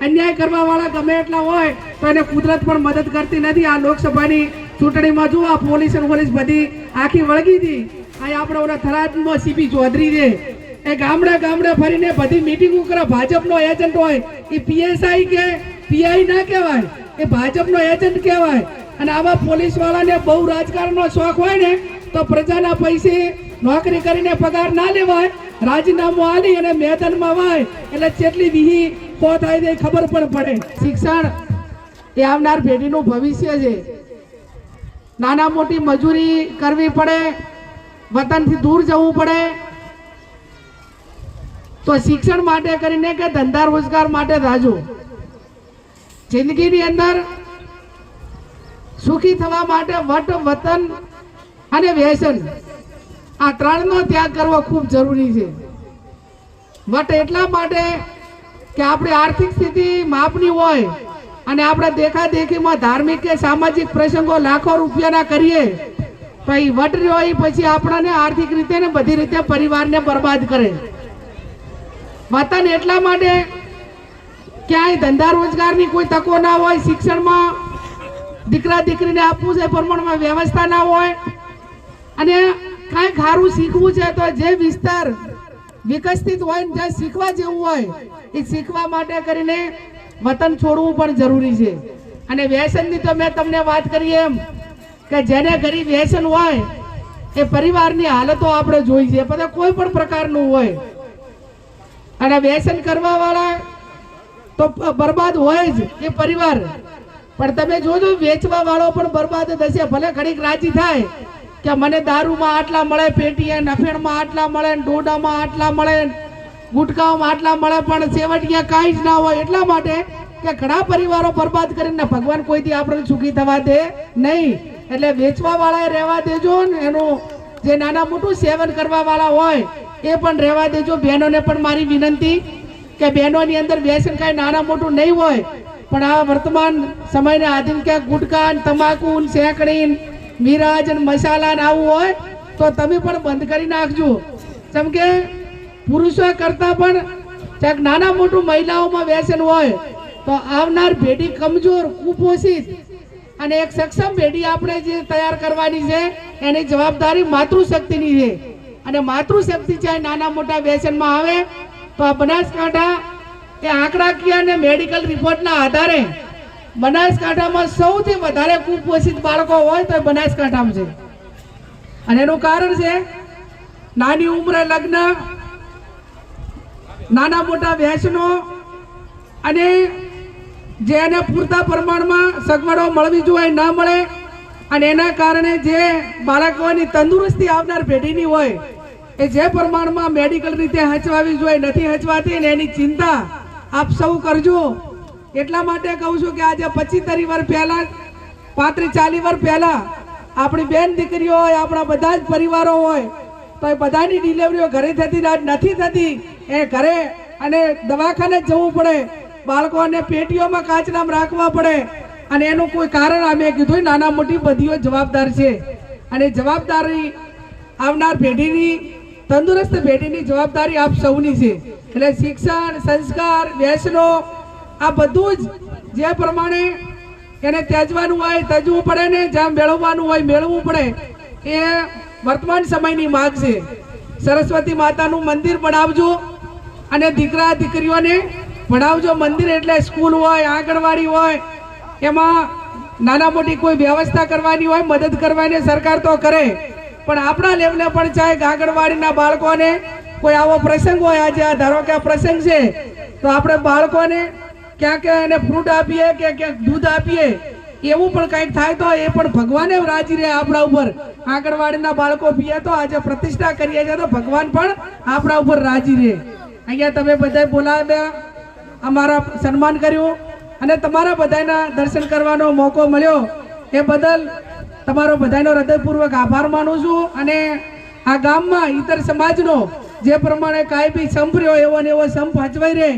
અન્યાય કરવા વાળા ગમે એટલા હોય, તો એને કુદરત પણ મદદ કરતી નથી. આ લોકસભાની ચૂંટણીમાં જુઓ, આ પોલીસ પોલીસ બધી આખી વળગી હતી. આ આપણે ઓલા થરાદમાં સીપી ચૌધરી છે. એ ગામડે ગામડે ફરીને બધી મિટિંગો કરે ભાજપનો એજન્ટ હોય. એ પીએસઆઈ કે પીઆઈ ના કહેવાય. એ ભાજપનો એજન્ટ કહેવાય. અને આવા પોલીસ વાળાને બહુ રાજકારણનો શોખ હોય ને, તો પ્રજાના પૈસે નોકરી કરીને પગાર ના લેવાય. રાજીનામું આલી અને મેદાનમાં વાય. એટલે જેટલી વિહી પો થાય તે ખબર પણ પડે. શિક્ષણ એ આવનાર પેઢીનું ભવિષ્ય છે. નાના મોટી મજૂરી કરવી પડે, વતનથી દૂર જવું પડે. તો શિક્ષણ માટે કરીને કે ધંધા રોજગાર માટે રાજો? જિંદગીની અંદર સુખી થવા માટે વટ, વતન અને વ્યસન આ ત્રણનો ત્યાગ કરવો ખૂબ જરૂરી છે. વટ એટલા માટે કે આપણી આર્થિક સ્થિતિ માપની હોય અને આપણે દેખાદેખીમાં ધાર્મિક કે સામાજિક પ્રસંગો લાખો રૂપિયાના કરીએ એ વટ રહ્યો પછી આપણને આર્થિક રીતે ને બધી રીતે પરિવારને બરબાદ કરે. વતન એટલા માટે ક્યાંય ધંધા રોજગારની કોઈ તકો ના હોય, શિક્ષણમાં દીકરા દીકરીને આપવું છે, પ્રમાણમાં વ્યવસ્થા ના હોય, અને કાંઈ ખારું શીખવું છે, તો જે વિસ્તાર વિકસિત હોય ને જ્યાં શીખવા જેવું હોય, એ શીખવા માટે કરીને વતન છોડવું પણ જરૂરી છે. અને વ્યસનની તો મેં તમને વાત કરી એમ કે જેને ગરીબ વ્યસન હોય, એ પરિવારની હાલતો આપણે જોઈ છે. બધા કોઈ પણ પ્રકારનું હોય. અને વ્યસન કરવા વાળા તો બરબાદ હોય જ એ પરિવાર. પણ તમે જોજો વેચવા વાળો પણ બરબાદ થશે. ભલે ઘડીક રાજી થાય કે મને દારૂમાં આટલા મળે, પેટીએ નફેણમાં આટલા મળે ડોડામાં આટલા મળે ગુટકાઓમાં આટલા મળે, પણ સેવટિયા કાંઈ જ ના હોય એટલા માટે કે ઘણા પરિવારો બરબાદ કરીને ભગવાન કોઈથી આપણે સુખી થવા દે નહીં. એટલે વેચવા વાળાએ રહેવા દેજો ને એનું જે નાના મોટું સેવન કરવા વાળા હોય, એ પણ રહેવા દેજો. બહેનોને પણ મારી વિનંતી કે બહેનોની અંદર વ્યસન કાંઈ નાના મોટું નહીં હોય, પણ આ વર્તમાન સમયને આધીન ક્યાંક ગુટકા તમાકુ શેકડી મિરાજ અને મસાલા ને આવું હોય તો તમે પણ બંધ કરી નાખજો. જેમ કે પુરુષો કરતાં પણ ક્યાંક નાના મોટું મહિલાઓમાં વ્યસન હોય તો આવનાર પેઢી કમજોર, કુપોષિત. અને એક સક્ષમ પેઢી આપણે જે તૈયાર કરવાની છે, એની જવાબદારી માતૃશક્તિની છે. અને માતૃશક્તિ છે નાના મોટા વ્યસનમાં આવે તો આ બનાસકાંઠા એ આંકડાકીય અને મેડિકલ રિપોર્ટના આધારે બનાસકાંઠામાં સૌથી વધારે કુપોષિત બાળકો હોય તો બનાસકાંઠામાં છે. અને એનું કારણ છે, નાની ઉંમરે લગ્ન, નાના મોટા વ્યસનો અને જે એને પૂરતા પ્રમાણમાં સગવડો મળવી જોઈએ ન મળે અને એના કારણે જે બાળકોની તંદુરસ્તી આવનાર પેઢીની હોય, એ જે પ્રમાણમાં મેડિકલ રીતે હચવાવી જોઈએ, નથી હચવાતી ને એની ચિંતા આપ સૌ કરજો. એટલા માટે કહું છું કે આજે પચીતરી વર્ષ પહેલા, પાંત્રીસ ચાલીસ વર્ષ પહેલા આપણી બેન દીકરીઓ હોય, આપણા બધા જ પરિવારો હોય તો એ બધાની ડિલિવરીઓ ઘરે થતી નથી થતી. એ ઘરે અને દવાખાને જવું પડે. બાળકોને પેટીઓમાં કાચનામ રાખવા પડે. અને એનું કોઈ કારણ અમે કીધું, નાના મોટી બધીઓ જવાબદાર છે. અને જવાબદારી આવનાર પેઢીની, તંદુરસ્ત પેઢીની જવાબદારી આપ સૌની છે. એટલે શિક્ષણ, સંસ્કાર, વ્યસનો આ બધું જ જે પ્રમાણે એને ત્યજવાનું હોય, ત્યજવું પડે ને જ્યાં મેળવવાનું હોય, મેળવવું પડે, એ વર્તમાન સમયની માગ છે. સરસ્વતી માતાનું મંદિર બનાવજો અને દીકરા, દીકરીઓને ભણાવજો. મંદિર એટલે સ્કૂલ હોય, આંગણવાડી હોય, એમાં નાના મોટી કોઈ વ્યવસ્થા કરવાની હોય, મદદ કરવાની સરકાર તો કરે. પણ આપણા લેવલે પણ ચાહે આંગણવાડીના બાળકોને કોઈ આવો પ્રસંગ હોય, આજે આ ધારો કે આ પ્રસંગ છે, તો આપણે બાળકોને ક્યાંક એને ફ્રૂટ આપીએ કે ક્યાંક દૂધ આપીએ, એવું પણ કંઈક થાય તો એ પણ ભગવાને રાજી રહે આપણા ઉપર. આંગણવાડીના બાળકો પીએ તો આજે પ્રતિષ્ઠા કરીએ છીએ તો ભગવાન પણ આપણા ઉપર રાજી રહે. અહીંયા તમે બધા બોલાવ્યા, અમારા સન્માન કર્યું અને તમારા બધાના દર્શન કરવાનો મોકો મળ્યો. એ બદલ તમારો બધાનો હૃદયપૂર્વક આભાર માનું છું અને આ ગામમાં ઇતર સમાજનો જે પ્રમાણે કાંઈ બી સંભ રહ્યો એવો ને એવો સંપ હચવાઈ રહે.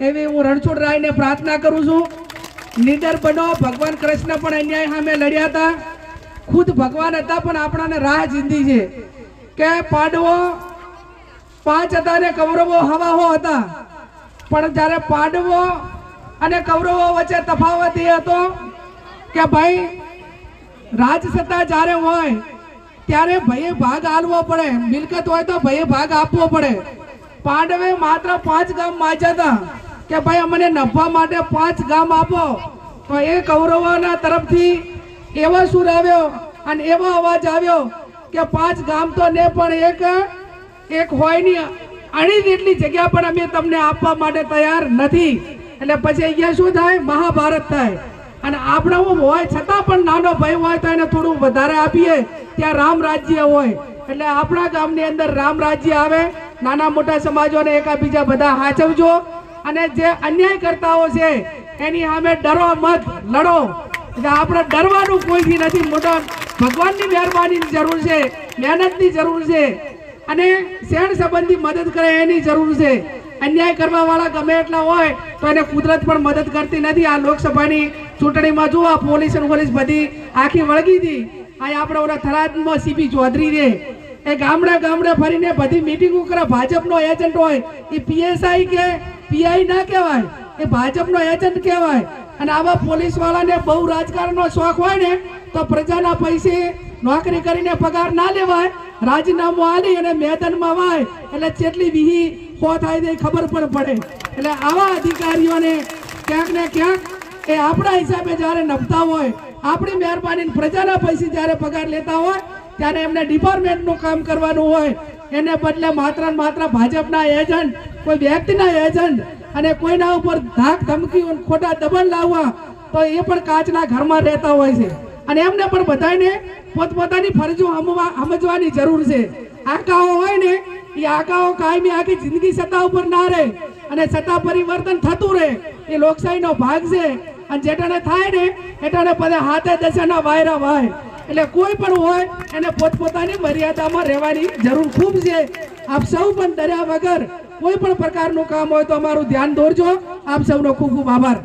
એવી હું રણછોડ રાયને પ્રાર્થના કરું છું. નિડર બનો, ભગવાન કૃષ્ણ પણ અન્યાય સામે લડ્યા હતા. ખુદ ભગવાન હતા, પણ આપણાને રાહ જિંદી છે. કે પાંડવો, પાંચ હતા ને કૌરવો હવાહો હતા. પણ જ્યારે પાંડવો અને કૌરવો વચ્ચે તફાવત એ હતો કે ભાઈ, રાજસત્તા જ્યારે હોય, ત્યારે ભાઈએ ભાગ આલવો પડે. મિલકત હોય તો ભાઈએ ભાગ આપવો પડે. પાંડવે માત્ર પાંચ ગામ માંગ્યા હતા. કે ભાઈ, અમને નફા માટે પાંચ ગામ આપો. તો એ કૌરવોના તરફથી એવો સુર આવ્યો અને એવો અવાજ આવ્યો કે પાંચ ગામ તો ને પણ એક એક હોયની અણી જેટલી જગ્યા પણ અમે તમને આપવા માટે તૈયાર નથી. એટલે પછી અહીંયા શું થાય? મહાભારત થાય. અને આપણે હોય, છતાં પણ નાનો ભાઈ હોય તો એને થોડું વધારે આપીએ. ત્યાં રામ રાજ્ય હોય. એટલે આપણા ગામની અંદર રામ રાજ્ય આવે. નાના મોટા સમાજોને એકાબીજા બધા હાચવજો. અને જે અન્યાય કરતાઓ છે, એની સામે ડરો મત, લડો. એટલે આપણે ડરવાનું કોઈથી નથી. મોટો ભગવાનની મહેરબાનીની જરૂર છે, મહેનતની જરૂર છે. અને શેણ સંબંધી મદદ કરે એની જરૂર છે. અન્યાય કરવા વાળા ગમે એટલા હોય, તો એને કુદરત પણ મદદ કરતી નથી. આ લોકસભાની ચૂંટણીમાં જુઓ પોલીસ પોલીસ બધી આખી વળગી હતી. આ આપણે ઓલા થરાદમાં સીપી ચૌધરી રે એ ગામડે ગામડે ફરીને બધી મીટિંગો કરે ભાજપનો એજન્ટ હોય, એ પીએસઆઈ કે પીઆઈ ના કહેવાય, એ ભાજપનો એજન્ટ કહેવાય. અને આવા પોલીસ વાળાને બહુ રાજકારણનો શોખ હોય ને, તો પ્રજાના પૈસે નોકરી કરીને પગાર ના લેવાય, રાજીનામું આલી અને મેદાનમાં વાય, એટલે જેટલી વિહી ખો થાય તે ખબર પણ પડે. એટલે આવા અધિકારીઓને ક્યાંક ને ક્યાંક એ આપણા હિસાબે જ્યારે નભતા હોય, આપણી મહેરબાની પ્રજાના પૈસે જ્યારે પગાર લેતા હોય ત્યારે એમને ડિપાર્ટમેન્ટનું કામ કરવાનું હોય. એને બદલે માત્ર ને માત્ર ભાજપના એજન્ટ કોઈ વ્યક્તિના એજન્ટ અને કોઈના ઉપર ધાક ધમકી ખોટા દબાણ લાવવા, તો એ પણ કાચના ઘરમાં રહેતા હોય છે. અને એમને પણ બધાને પોતપોતાની ફરજો સમજવાની જરૂર છે. આકાઓ હોય ને, એ આકાઓ કાયમી આખી જિંદગી સત્તા ઉપર ના રહે અને સત્તા પરિવર્તન થતું રહે. એ લોકશાહીનો ભાગ છે. અને જેટાને થાય ને એટાને બધા હાથે દશાના વાયરા વાય. એટલે કોઈ પણ હોય, એને પોતપોતાની મર્યાદામાં રહેવાની જરૂર ખૂબ છે. આપ સૌ પણ ડર્યા વગર કોઈ પણ પ્રકારનું કામ હોય તો અમારું ધ્યાન દોરજો. આપ સૌનો ખૂબ ખૂબ આભાર.